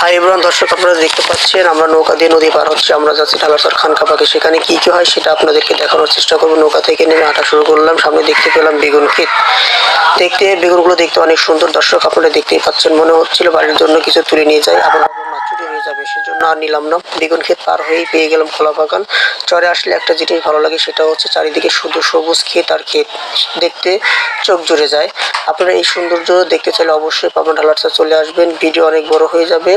High Imran, দর্শক আপনারা দেখতে পাচ্ছেন, আমরা নৌকা দিয়ে নদী পার হচ্ছে। আমরা যাচ্ছি ঢালারসর খানকাপাকে সেখানে কি কি হয় সেটা আপনাদেরকে দেখানোর চেষ্টা করব। নৌকা থেকে নেমে আটা শুরু করলাম। সামনে দেখতে পেলাম বেগুন ক্ষেত। দেখতে, বেগুনগুলো দেখতে অনেক সুন্দর। দর্শক, আপনারা দেখতেই পাচ্ছেন, মনে হচ্ছিল বাড়ির জন্য কিছু তুলে নিয়ে যায় আবার চুরি হয়ে যাবে, সেজন্য আর নিলাম না। বেগুন ক্ষেত পার হয়েই পেয়ে গেলাম খোলা বাগান। চরে আসলে একটা জিনিস ভালো লাগে, সেটা হচ্ছে চারিদিকে শুধু সবুজ ক্ষেত আর ক্ষেত। দেখতে চোখ জুড়ে যায়। আপনারা এই সৌন্দর্য দেখতে চাইলে অবশ্যই পাবনা ঢালারসা চলে আসবেন। ভিডিও অনেক বড় হয়ে যাবে।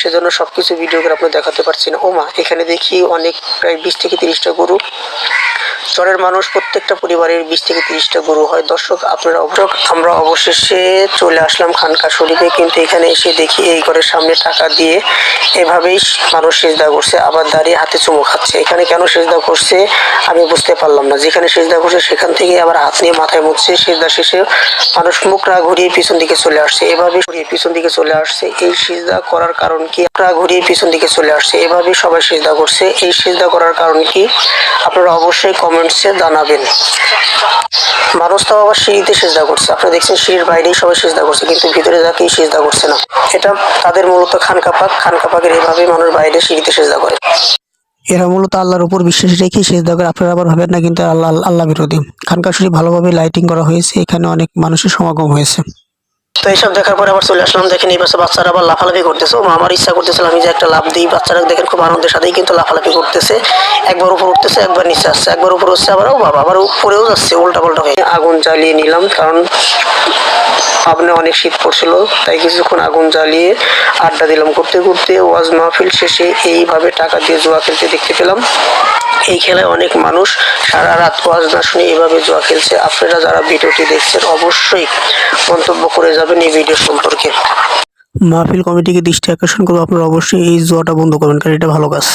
সেজন্য সব কিছু ভিডিও করে আপনার দেখাতে পারছি না। ওমা, এখানে দেখি অনেক প্রায় বিশ থেকে তিরিশটা গরু। চরের মানুষ প্রত্যেকটা পরিবারের বিশ থেকে তিরিশটা গরু হয়। দর্শক, আপনারা অবশ্য আমরা অবশেষে চলে আসলাম খানকা শরীফে। কিন্তু এখানে এসে দেখি এই ঘরের সামনে টাকা দিয়ে এভাবেই মানুষ সেজদা করছে, আবার দাঁড়িয়ে হাতে চুমু খাচ্ছে। এখানে কেন সেজদা করছে, আমি বুঝতে পারলাম না। যেখানে সেজদা করছে, সেখান থেকে আবার হাত নিয়ে মাথায় মুছছে। সেজদা শেষে মানুষ মুখরা ঘুরিয়ে পিছন দিকে চলে আসছে। এভাবে ঘুরিয়ে পিছন দিকে চলে আসছে। এই সিজদা করার কারণ কি? মুখরা ঘুরিয়ে পিছন দিকে চলে আসছে। এভাবে সবাই সিজদা করছে। এই সিজদা করার কারণ কি? আপনারা অবশ্যই কমেন্টসে জানাবেন। মানুষ তো আবার সিঁড়িতে সেজদা করছে। আপনারা দেখছেন সিঁড়ির বাইরেই সবাই সেজদা করছে, কিন্তু ভিতরে যাকেই সেজদা করছে না। এটা তাদের মূলত খানকাপাক খানকাপাকের এইভাবেই মানুষ বাইরে সিঁড়িতে সেজদা করে। এরা মূলত আল্লাহর উপর বিশ্বাস রেখে সেজদা করে। আপনারা আবার ভাবেন না কিন্তু আল্লাহ আল্লাহ বিরোধী। খানকা শরীফ ভালোভাবে লাইটিং করা হয়েছে এখানে অনেক মানুষের সমাগম হয়েছে। তো এইসব দেখার পরে আবার চলে আসলাম দেখেন এই পাশে বাচ্চারা আবার লাফালাফি করতেছে। ও আমার ইচ্ছা করতেছিল আমি যে একটা লাভ দিই। বাচ্চারা দেখেন খুব আনন্দের সাথেই কিন্তু লাফালাফি করতেছে। একবার উপর উঠতেছে একবার নিচে আসছে। একবার উপর হচ্ছে আবার ও বাবা আবার উপরেও যাচ্ছে উল্টা পাল্টা হয়ে। আগুন জ্বালিয়ে নিলাম কারণ সামনে অনেক শীত পড়ছিল, তাই কিছুক্ষণ আগুন জ্বালিয়ে আড্ডা দিলাম। করতে করতে ওয়াজ মাহফিল শেষে এইভাবে টাকা দিয়ে জুয়া খেলতে দেখতে পেলাম। এই খেলায় অনেক মানুষ সারা রাত ওয়াজ না শুনে এইভাবে জুয়া খেলছে। আপনারা যারা ভিডিওটি দেখছেন, অবশ্যই মন্তব্য করে যাবেন এই ভিডিও সম্পর্কে। মাহফিল কমিটিকে দৃষ্টি আকর্ষণ করব আপনারা অবশ্যই এই জুয়াটা বন্ধ করবেন, কারণ এটা ভালো কাজ।